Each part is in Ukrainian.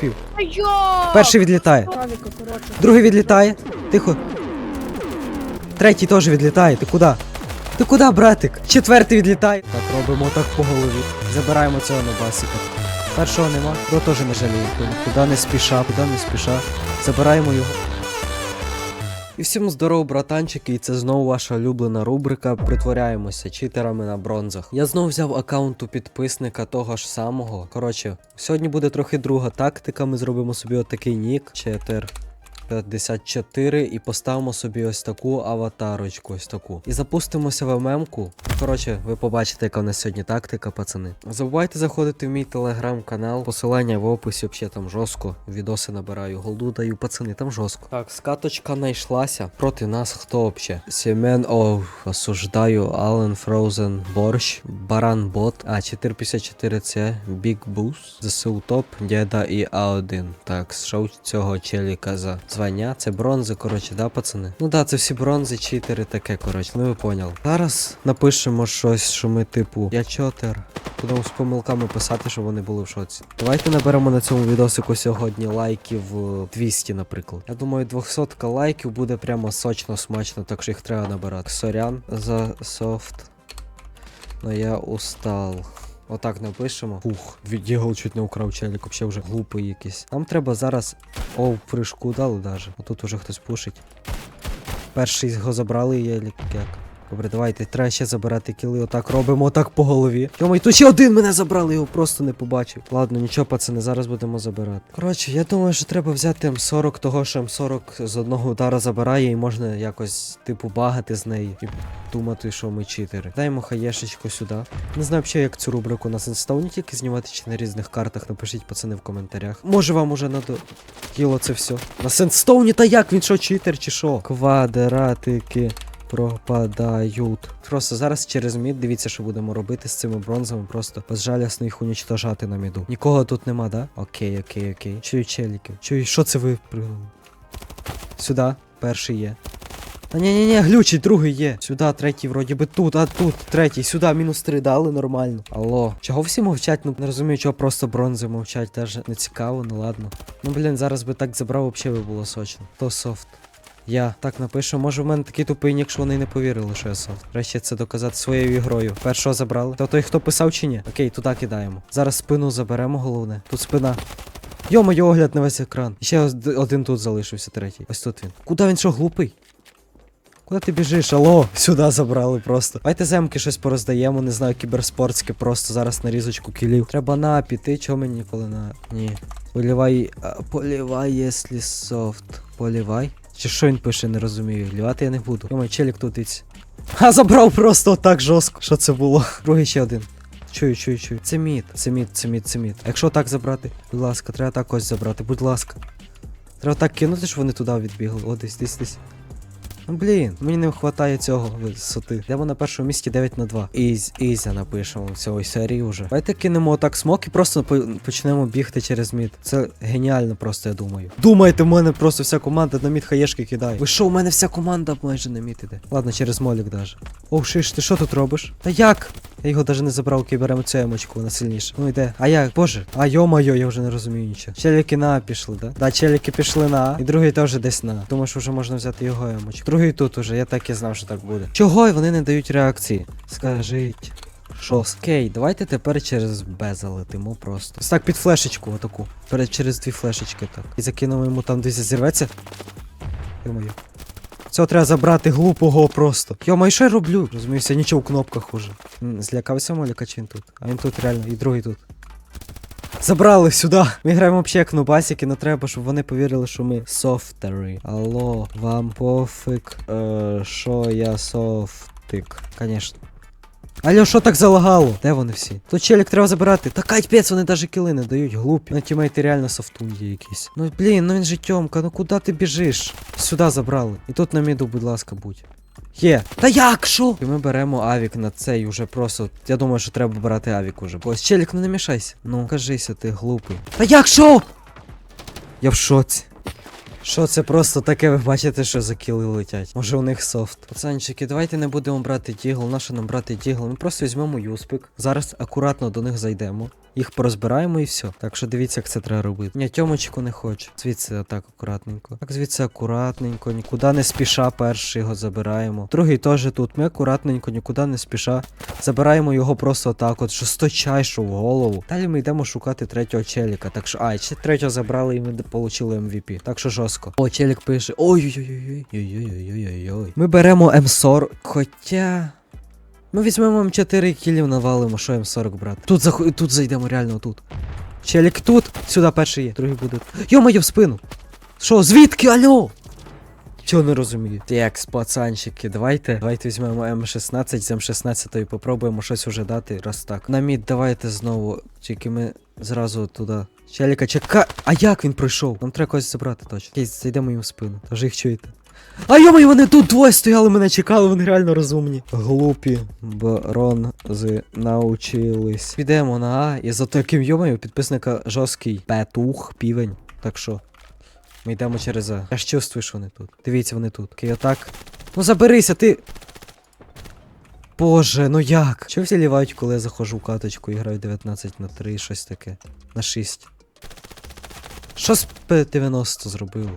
Пів. Йо! Перший відлітає. Коротше. Другий відлітає. Тихо. Третій теж відлітає. Ти куди? Ти куди, братик? Четвертий відлітає. Так, робимо так по голові. Забираємо цього нобасика. Першого нема, то теж не жаліє. Куди не спіша, куди не спіша. Забираємо його. І всім здорово, братанчики, і це знову ваша улюблена рубрика Притворяємося читерами на бронзах. Я знову взяв аккаунт у підписника того ж самого. Коротше, сьогодні буде трохи друга тактика. Ми зробимо собі отакий нік. Читер. 54 і поставимо собі ось таку аватарочку, ось таку. І запустимося в ММ-ку. Коротше, ви побачите, яка в нас сьогодні тактика, пацани. Забувайте заходити в мій телеграм-канал. Посилання в описі, взагалі там жорстко. Відоси набираю, голду даю, пацани, там жорстко. Так, скаточка знайшлася. Проти нас хто взагалі? Сімен, о, осуждаю, Ален Фроузен Борщ, Баран Бот, а 454 це Big Boost, ЗСУ Топ, Дєда і А1. Так, що цього челіка за звання? Це бронзи, коротше, да, пацани? Ну да, це всі бронзи, читери, таке, коротше, ну ви поняли. Зараз напишемо щось, що ми, типу, я чотер. Будемо з помилками писати, щоб вони були в шоці. Давайте наберемо на цьому відосику сьогодні лайків е, 200, наприклад. Я думаю, 200 лайків буде прямо сочно, смачно, так що їх треба набирати. Сорян за софт. Но я устал. Отак напишемо. Фух, відігол чуть не украв челік, вообще вже глупий якийсь. Нам треба зараз. О, прыжку дали даже. Отут уже хтось пушить. Перший його забрали, я як. Добре, давайте, треба ще забирати кіли. Отак робимо, отак по голові. Йомай, тут ще один мене забрали, його просто не побачив. Ладно, нічого, пацани, зараз будемо забирати. Коротше, я думаю, що треба взяти М40, того що М40 з одного удара забирає, і можна якось, типу, багати з неї. І думати, що ми читери. Даємо хаєшечку сюди. Не знаю взагалі, як цю рубрику на Сенстоуні тільки знімати чи на різних картах. Напишіть, пацани, в коментарях. Може вам уже надо. Кіло це все. На Сенстоуні та як? Він що, читер чи що? Квадратики пропадають. Просто зараз через мід дивіться, що будемо робити з цими бронзами. Просто безжалісно їх унічтожати на міду. Нікого тут нема, да? Окей, окей, окей. Чую челіки. Чую, що це ви пригнули? Сюди, перший є. А ні, ні, ні, глючить, другий є. Сюди, третій, вроді би тут, а тут, третій, сюди, мінус три дали нормально. Алло. Чого всі мовчать? Ну не розумію, чого просто бронзи мовчать, теж не цікаво, ну ладно. Ну блін, зараз би так забрав, взагалі було сочно. То софт. Я так напишу, може в мене такий тупий нік, що вони не повірили, що я софт. Краще це доказати своєю ігрою. Першого забрали. То той, хто писав чи ні? Окей, туди кидаємо. Зараз спину заберемо, головне. Тут спина. Йо-моє, огляд на весь екран. Ще один тут залишився, третій. Ось тут він. Куди він що, глупий? Куди ти біжиш? Алло, сюди забрали просто. Давайте земки щось пороздаємо, не знаю, кіберспортське, просто зараз нарізочку кілів. Треба на піти, чого мені ніколи на. Ні. Полівай. а, Полівай, якщо софт. Полівай? Чи що він пише, не розумію. Лівати я не буду. Йомай, челік тут іць. А забрав просто так жорстко. Що це було? Другий ще один. Чую, чую, чую. Це мід, це мід, це мід, це мід. Якщо так забрати, будь ласка, треба так ось забрати, будь ласка. Треба так кинути, щоб вони туди відбігли. О, десь, десь, десь. Ну блін, мені не вистачає цього висоти. Йдемо на першому місці 9 на 2. Із, ізя напишемо в цій серії вже. Давайте кинемо отак смок і просто по- почнемо бігти через мід. Це геніально просто, я думаю. Думайте, в мене просто вся команда на мід хаєшки кидає. Ви що, у мене вся команда майже на мід іде. Ладно, через молік даже. Оу, шиш, ти що тут робиш? Та як? Я його даже не забрав, окей, беремо цю емочку, вона сильніша. Ну йде. А як? Боже, а йо-моє, я вже не розумію нічого. Челіки на пішли, да? Да, челіки пішли на А. І другий теж десь на. А. Думаю, що вже можна взяти його емочку. Другий тут уже, я так і знав, що так буде. Чого вони не дають реакції? Скажіть. Що? Окей, давайте тепер через Б залетимо просто. Ось так під флешечку отаку. Перед через дві флешечки так. І закинемо йому там десь зірветься. Йо-моє. Цього треба забрати глупого просто. Йо, що я роблю? Розуміюся, нічого в кнопках уже. Злякався Моліка, чи він тут? А він тут реально, і другий тут. Забрали сюди. Ми граємо взагалі як нубасики, але треба, щоб вони повірили, що ми софтери. Алло, вам пофіг, е, я софтик. Конечно. Алло, що так залагало? Де вони всі? Тут челік треба забирати. Та капець, вони навіть кіли не дають, глупі. Ну тімейти реально софтун є якийсь. Ну блін, ну він же тьомка, ну куди ти біжиш? Сюди забрали. І тут на міду, будь ласка, будь. Є. Та як що? І ми беремо авік на цей уже просто. Я думаю, що треба брати авік уже. Ось челік, ну не мішайся. Ну, кажися, ти глупий. Та як що? Я в шоці. Що це просто таке, ви бачите, що за кіли летять. Може у них софт. Пацанчики, давайте не будемо брати дігл. Нащо нам брати дігл? Ми просто візьмемо юспик. Зараз акуратно до них зайдемо. Їх порозбираємо і все. Так що дивіться, як це треба робити. Ні, тьомочку не хочу. Звідси так акуратненько. Так, звідси акуратненько, нікуди не спіша, перший його забираємо. Другий теж тут. Ми акуратненько, нікуди не спіша. Забираємо його просто так, от жорсточайше в голову. Далі ми йдемо шукати третього челіка. Так що, а, ще третього забрали і ми отримали MVP. Так що жорстко. О, челік пише. Ой-ой-ой. Ой-ой-ой-ой-ой. Ми беремо М40. Хоча. Ми візьмемо М4 кілів навалимо, що М40 брати. Тут заху... тут зайдемо реально тут. Челік тут, сюди перший є, другий буде. Йо-моє в спину. Що, звідки, алло? Чого не розумію? Так, пацанчики, давайте. Давайте візьмемо М16 з М16 і попробуємо щось уже дати, раз так. На мід давайте знову. Тільки ми зразу туди. Челіка, чека. А як він пройшов? Нам треба когось забрати точно. Окей, зайдемо їм в спину. Тож їх чуєте. А йомай, вони тут двоє стояли, мене чекали, вони реально розумні. Глупі бронзи научились. Підемо на А, і за таким йомою підписника жорсткий петух, півень. Так що. Ми йдемо через А. Я ж чувствую, що вони тут. Дивіться, вони тут. Окей, отак. Ну заберися, ти. Боже, ну як? Чого всі лівають, коли я заходжу в каточку і граю 19 на 3, щось таке. На 6. Що з П-90 зробило?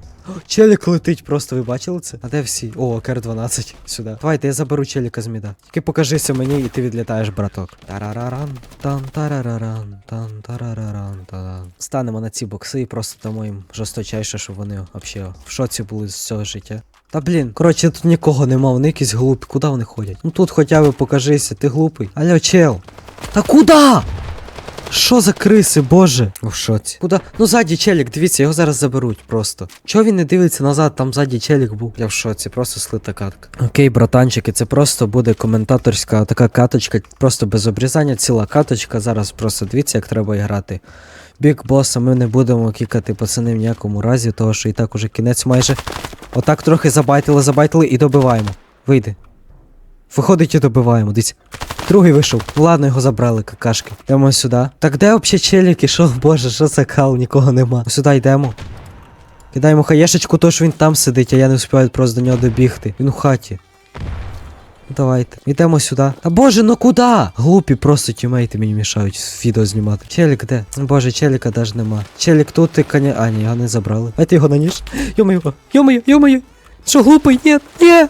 Челік летить просто, ви бачили це? А де всі? О, КР-12. Сюди. Давайте я заберу челіка з міда. Тільки покажися мені, і ти відлітаєш, браток. Тарараран, тан тарараран, тан тарараран, тан. Станемо на ці бокси і просто дамо їм жорсточайше, щоб вони взагалі в шоці були з цього життя. Та блін, коротше, тут нікого нема, вони якісь глупі. Куди вони ходять? Ну тут хоча б покажися, ти глупий. Алло, чел. Та куди? Що за криси, боже? В шоці. Куда? Ну ззаді челік, дивіться, його зараз заберуть просто. Чого він не дивиться назад, там ззаді челік був. Я в шоці, просто слита катка. Окей, братанчики, це просто буде коментаторська така каточка, просто без обрізання, ціла каточка. Зараз просто дивіться, як треба грати. Бік боса ми не будемо кікати пацани в ніякому разі, того що і так уже кінець майже. Отак трохи забайтили, забайтили і добиваємо. Вийди. Виходить і добиваємо, дивіться. Другий вийшов. Ладно, його забрали, какашки. Йдемо сюди. Так де взагалі челік ішов? Боже, що за кал, нікого нема. Сюди йдемо. Кидаємо хаєшечку, то що він там сидить, а я не встигаю просто до нього добігти. Він у хаті. Давайте. Йдемо сюди. Та боже, ну куди? Глупі просто тімейти мені мішають відео знімати. Челік де? Ну, Боже, челіка даже нема. Челік тут і коня. А, ні, його не забрали. Дайте його на ніж. Йо-моє, йо-моє, йо-моє. Що глупий? Ні, ні.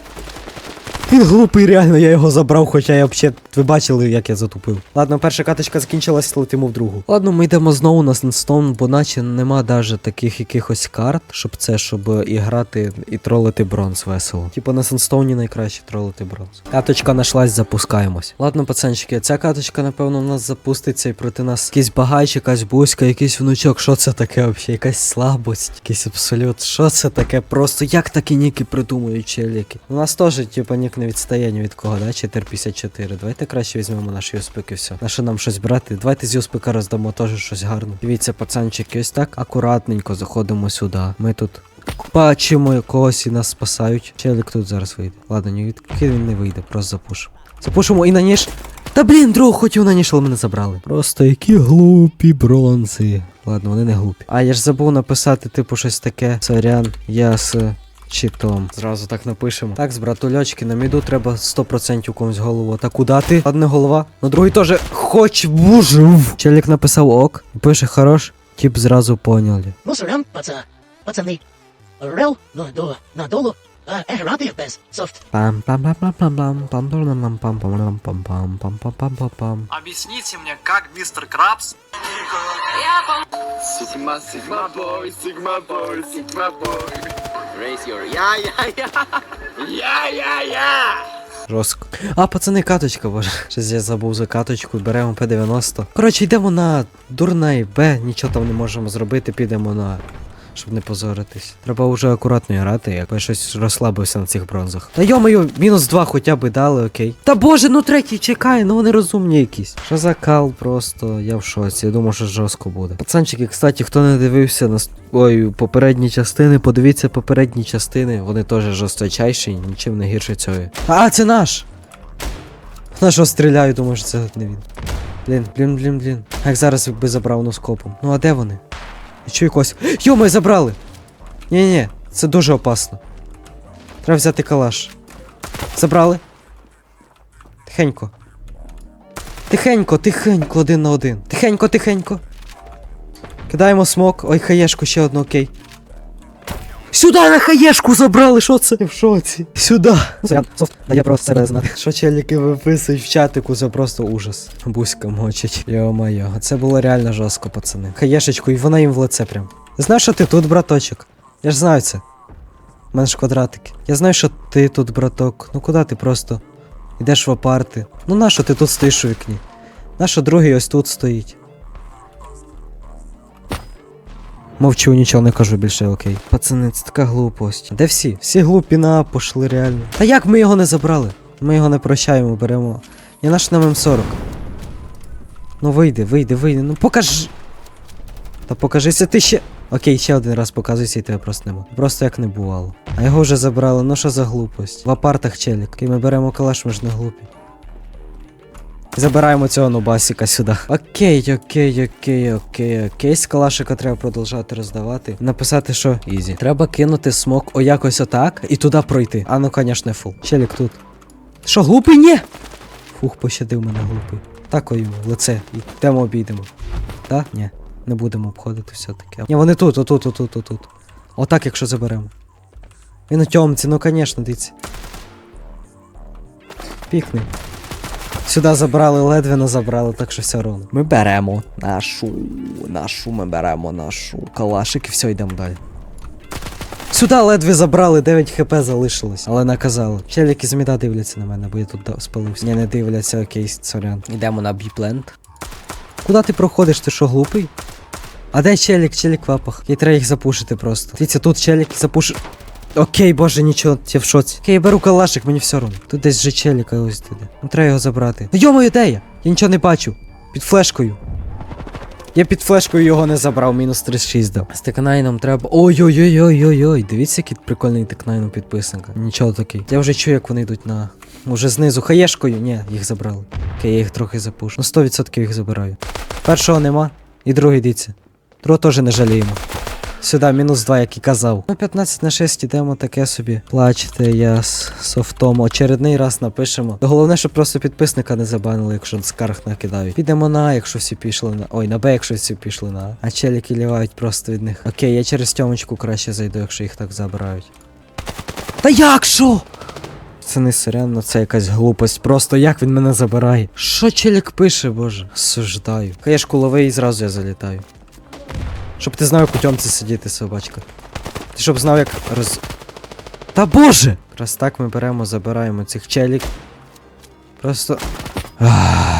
Він глупий, реально, я його забрав, хоча я взагалі. Ви бачили, як я затупив. Ладно, перша каточка закінчилась, летимо в другу. Ладно, ми йдемо знову на Сенстоун, бо наче нема даже таких якихось карт, щоб це, щоб і грати, і тролити бронз весело. Типу на Сенстоуні найкраще тролити бронз. Каточка нашлась, запускаємось. Ладно, пацанчики, ця каточка, напевно, в нас запуститься і проти нас якийсь багач, якась бузька, якийсь внучок. Що це таке взагалі? Якась слабость, якийсь абсолют. Що це таке? Просто як такі ніки придумують челіки? У нас теж, типу, нік не відстає ні від кого, да? 454. Давайте краще візьмемо наш юспик все. На що нам щось брати? Давайте з юспика роздамо теж щось гарне. Дивіться, пацанчики, ось так акуратненько заходимо сюди. Ми тут бачимо когось і нас спасають. Челік тут зараз вийде. Ладно, ні, відки він не вийде, просто запушимо. Запушимо і на ніж. Та блін, другого хотів на ніж, але мене забрали. Просто які глупі бронзи. Ладно, вони не глупі. А я ж забув написати, типу, щось таке. Сорян, я читом. Зразу так напишемо. Так, з братульочки, на міду треба 100% комусь голову. Та куди ти? Одна голова. На другий теж хоч бужив. Челік написав ок. І пише хорош. Тип зразу поняли. Ну, сорян, паца, пацани. Рел ну, до, надолу, а е, без софт. пам пам пам пам пам пам пам пам пам пам пам пам пам пам пам пам пам пам Объясните мне, как мистер Крабс Sigma, Sigma boy, Sigma boy, Sigma boy. Raise your yeah, yeah. Жорстко. А, пацани, каточка, боже. Щось я забув за каточку, беремо П-90. Коротше, йдемо на дурний Б, нічого там не можемо зробити, підемо на. Щоб не позоритись. Треба вже акуратно грати, як я щось розслабився на цих бронзах. Та йомаю, мінус два хоча б дали, окей. Та боже, ну третій чекає, ну вони розумні якісь. Що за кал просто, я в шоці. Я думав, що жорстко буде. Пацанчики, кстати, хто не дивився на ой, попередні частини, подивіться попередні частини, вони теж жорсточайші, нічим не гірше цього. А, це наш! На що стріляю, думаю, що це не він. Блін, блін, блін, блін. Як зараз би забрав носкопом. Ну а де вони? Я чую когось. Йоми, забрали! Ні-ні, це дуже опасно. Треба взяти калаш. Забрали. Тихенько. Тихенько, тихенько, один на один. Тихенько, тихенько. Кидаємо смок. Ой, хаєшку, ще одну, окей. Сюди на хаєшку забрали, що це? Я в шоці. Сюди. Сорян, софт, дає просто себе знати. Що челіки виписують в чатику, це просто ужас. Бузька мочить. Йо-моє, це було реально жорстко, пацани. Хаєшечку, і вона їм в лице прям. Знаєш, що ти тут, браточок? Я ж знаю це. У мене ж квадратики. Я знаю, що ти тут, браток. Ну куди ти просто? Йдеш в апарти. Ну нащо ти тут стоїш у вікні? Нащо другий ось тут стоїть? Мовчу, нічого не кажу більше, окей. Пацани, це така глупость. Де всі? Всі глупі на пошли реально. Та як ми його не забрали? Ми його не прощаємо, беремо. Я наш на М40. Ну вийди, вийди, вийди. Ну покажи. Та покажися ти ще. Окей, ще один раз показуйся і тебе просто нема. Просто як не бувало. А його вже забрали, ну що за глупость? В апартах челік. Окей, ми беремо калаш, ми ж не глупі. Забираємо цього нубасіка сюди. Окей, окей, окей, окей, окей. З калашика треба продовжати роздавати. Написати, що ізі. Треба кинути смок о якось отак і туди пройти. А ну, конечно, фул. Челік тут. Що, глупий? Ні! Фух, пощадив мене глупий. Так в лице. Йдемо обійдемо. Так? Ні. Не будемо обходити все-таки. Ні, вони тут, отут, отут, отут. Отак, якщо заберемо. Він у тьомці, ну конечно, дивіться. Пікни. Сюди забрали, ледве не забрали, так що все одно. Ми беремо нашу, нашу, ми беремо нашу калашик і все, йдемо далі. Сюди ледве забрали, 9 хп залишилось, але наказали. Челіки з міда дивляться на мене, бо я тут спалився. Ні, не дивляться, окей, сорян. Йдемо на біпленд. Куди ти проходиш, ти що, глупий? А де челік, челік в апах? Їй треба їх запушити просто. Дивіться, тут челік запуши. Окей, боже, нічого, я в шоці. Окей, я беру калашик, мені все одно. Тут десь же челіка ось туди. Ну треба його забрати. Ну йомою, де я? Я нічого не бачу. Під флешкою. Я під флешкою його не забрав, мінус 36 дав. З текнайном треба. Ой-ой-ой-ой-ой-ой. Дивіться, який прикольний текнайн підписника. Нічого такий. Я вже чую, як вони йдуть на. Уже знизу хаєшкою. Ні, їх забрали. Окей, я їх трохи запушу. Ну 100% їх забираю. Першого нема. І другий дивіться. Другого теж не жаліємо. Сюди, мінус 2, як і казав. Ну, 15 на 6 ідемо таке собі. Плачте, я з софтом. Очередний раз напишемо. Головне, щоб просто підписника не забанили, якщо скарг накидають. Підемо на А, якщо всі пішли на. Ой, на Б, якщо всі пішли на А. А челіки лівають просто від них. Окей, я через тьомочку краще зайду, якщо їх так забирають. Та як що? Це не ну це якась глупость. Просто як він мене забирає. Що челік пише, боже? Суждаю. Хаєшку лови і зразу я залітаю. Щоб ти знав, як у тьомці сидіти, собачка. Ти щоб знав, як роз. Та боже! Раз так ми беремо, забираємо цих челік. Просто. Ай.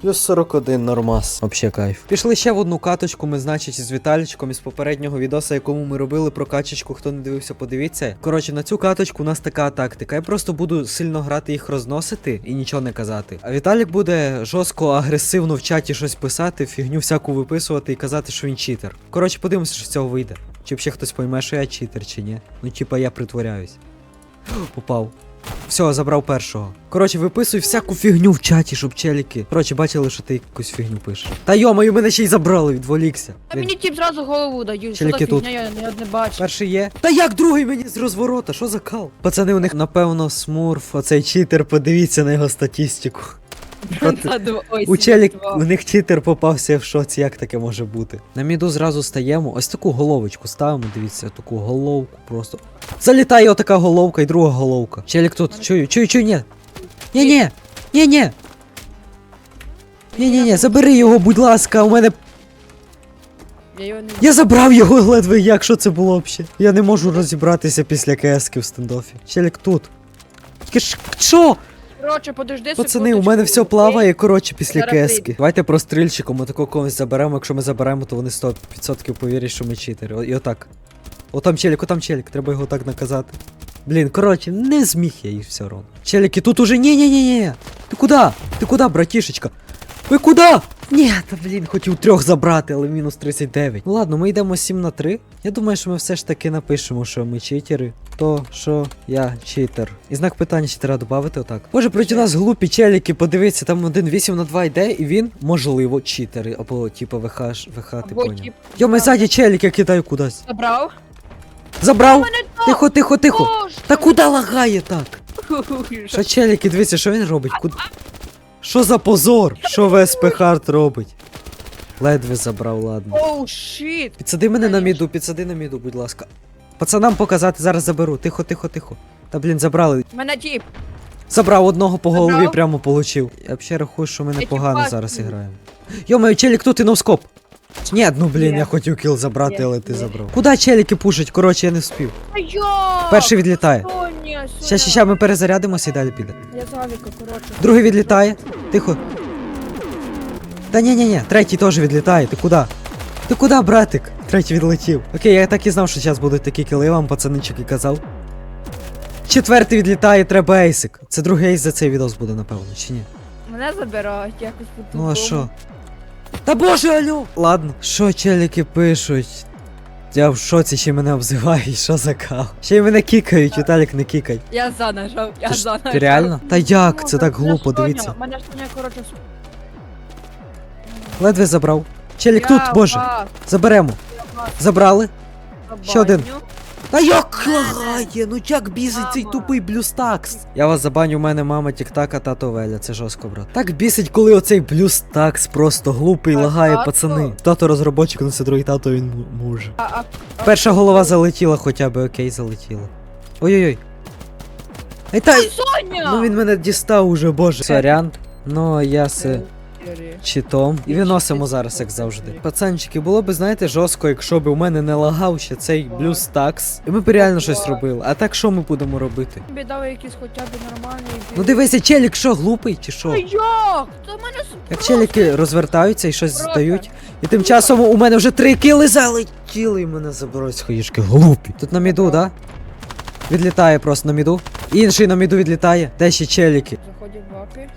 Плюс 41 нормас. Вообще кайф. Пішли ще в одну каточку. Ми, значить, з Віталічком із попереднього відоса, якому ми робили про качечку. Хто не дивився, подивіться. Коротше, на цю каточку у нас така тактика. Я просто буду сильно грати їх розносити і нічого не казати. А Віталік буде жорстко агресивно в чаті щось писати, фігню всяку виписувати і казати, що він читер. Коротше, подивимося, що з цього вийде. Чи взагалі хтось пойме, що я читер, чи ні. Ну, типа я притворяюсь. Попав. Все, забрав першого. Коротше, виписуй всяку фігню в чаті, щоб челіки. Коротше, бачили, що ти якусь фігню пишеш. Та йомаю, мене ще й забрали, відволікся. Та Блін, мені тіп зразу голову дають, що за тут. фігня, я не, не бачу. Перший є. Та як другий мені з розворота? Що за кал? Пацани, у них напевно смурф, оцей читер, подивіться на його статистику. У челік, у них читер попався в шоці, як таке може бути. На міду зразу стаємо, ось таку головочку ставимо, дивіться, таку головку просто. Залітає отака головка і друга головка. Челік тут, чую, чую, чую, ні. Ні, ні, ні, ні. Ні, ні, ні, забери його, будь ласка, у мене. Я його не Я забрав його ледве як, що це було взагалі? Я не можу розібратися після КСки в стендофі. Челік тут. Що? Коротше, подожди Пацани, у мене все плаває, коротше, після Зараз кески. Давайте про стрільчиком, такого когось заберемо. Якщо ми заберемо, то вони 100% повірять, що ми читери. О- І отак. О там челік, о там челік, треба його так наказати. Блін, коротше, не зміг я їх все одно. Челіки, тут уже ні-ні-ні-ні. Ти куди? Ти куди, братішечка? Ви куди? Ні, та блін, хотів трьох забрати, але мінус 39. Ну ладно, ми йдемо 7 на 3. Я думаю, що ми все ж таки напишемо, що ми читери. То, що я читер. І знак питання ще треба додати отак. Боже, проти нас глупі челіки, подивіться, там один 8 на 2 йде, і він, можливо, читери. Або типу ВХ, ВХ ти Або поняв. тіп Йо, ми ззаді челік, я кидаю кудись. забрав. Забрав! Тихо, тихо, тихо. Боже, Та куди лагає так? Що челіки, дивіться, що він робить? Куди? Що за позор? Що ВСП Хард робить? Ледве забрав, ладно. Оу, щит! Підсади мене на міду, підсади на міду, будь ласка. Пацанам показати, зараз заберу. Тихо, тихо, тихо. Та блін, забрали. Мене тіп! Забрав одного по голові, Забрав? прямо получив. Я взагалі рахую, що ми непогано тіпа- зараз граємо. Йомаю, челік тут і ноускоп. Ні, ну блін, я хотів кіл забрати, але ти забрав. Куда челіки пушать? Коротше, я не вспів. Перший відлітає. Ща, ми перезарядимося і далі піде. Я завіка, коротше. Другий відлітає. Тихо. Та ні, ні, ні, третій теж відлітає. Ти куди? Ти куди, братик? Третій відлетів. Окей, я так і знав, що зараз будуть такі кіли, я вам пацаничок і казав. Четвертий відлітає, треба ейсик. Це другий ейс за цей відос буде, напевно, чи ні? Мене забирають якось по Ну а що? Та боже, алло! Ладно, що челіки пишуть? Я в шоці, ще мене обзивають, що за кал? Ще й мене кікають, Віталік не кікай. Я за нажав, я Ти, ж- за нажав. ти реально? Та як? Це Ну, так глупо, дивіться. Мене ж не коротше, с- Ледве забрав. Челік Я тут, боже. вас Заберемо. Забрали. Ще один. Та як лагає? Ну як бісить цей тупий блюстакс? Я вас забаню, у мене мама тіктака, тато Веля, це жорстко, брат. Так бісить, коли оцей блюстакс просто глупий лагає, пацани. Тато розробочик, ну це другий тато, він може. Перша голова залетіла хоча б, окей, залетіла. Ой-ой-ой. Ей, та... Соня! Ну він мене дістав уже, боже. Сорян. Ну, я се читом. І виносимо зараз, як завжди. Пацанчики, було б, знаєте, жорстко, якщо б у мене не лагав ще цей блюз такс. І ми б реально щось робили. А так що ми будемо робити? Тобі дали якийсь хоча б нормальний. Ну дивися, челік що, глупий чи що? як? Та мене Як челіки розвертаються і щось здають. І тим часом у мене вже три кіли залетіли і мене заберуть з. Глупі. Тут на міду, да? Відлітає просто на міду. Інший на міду відлітає. Де ще челіки? Заходять в апі.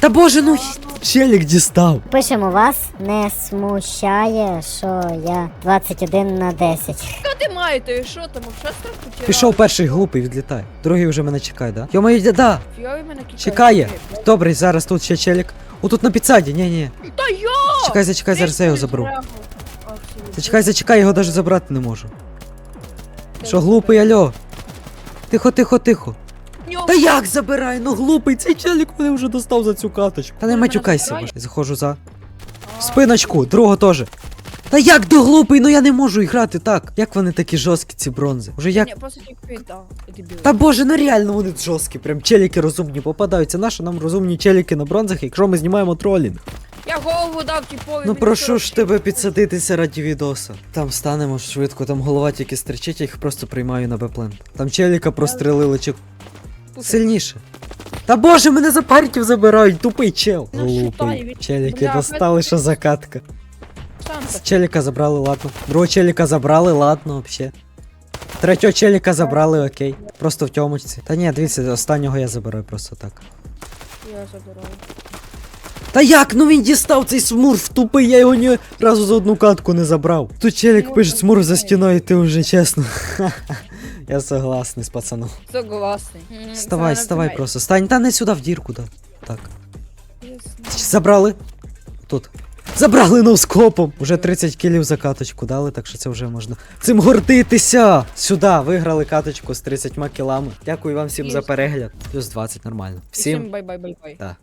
Та боже, ну челік дістав. Пишемо вас, не смущає, що я 21 на 10. Що ти маєте? Що там? Страх потирав? Пішов перший глупий, відлітає. Другий вже мене чекає, да? Йо-моє, да. Фіові мене кікають. Чекає. Добре, зараз тут ще челік. Отут на підсаді, ні, ні. Та я! Чекай, зачекай, зараз я його заберу. Зачекай, зачекай, його навіть забрати не можу. Що глупий, альо? Тихо, тихо, тихо. Та як забирай? Ну глупий, цей челік мене вже достав за цю каточку. Та не матюкайся. Заходжу за. В спиночку, другого теж. Та як до глупий, ну я не можу грати так. Як вони такі жорсткі, ці бронзи? Уже як. Ні, просто тільки да. Та боже, ну реально вони жорсткі, прям челіки розумні попадаються. Нащо нам розумні челіки на бронзах, якщо ми знімаємо тролінг? Я голову дав типові. Ну прошу ж тебе підсадитися раді відоса. Там станемо швидко, там голова тільки стричить, я їх просто приймаю на беплен. Там челіка прострелили чи пухай. сильніше. Та боже, мене за партів забирають, тупий чел. Ну, шутай, Глупий. він- Челіки Бля, достали, що закатка. З челіка забрали, ладно. Другого челіка забрали, ладно, вообще. Третього челіка забрали, окей. Просто в тьомочці. Та ні, дивіться, останнього я забираю просто так. Я забираю. Та як? Ну він дістав цей смурф тупий, я його ні разу за одну катку не забрав. Тут челік пише смурф за стіною, ти вже чесно. Я согласний з пацаном. Согласний. М, Вставай, це вставай просто. Стань, та не сюди в дірку, да. Так. Ясно. Забрали. Тут. Забрали ноускопом. Уже 30 кілів за каточку дали, так що це вже можна цим гордитися. Сюди, виграли каточку з 30 кілами. Дякую вам всім за Єсть. перегляд. Плюс 20 нормально. Всім Всім. бай-бай-бай-бай. Да.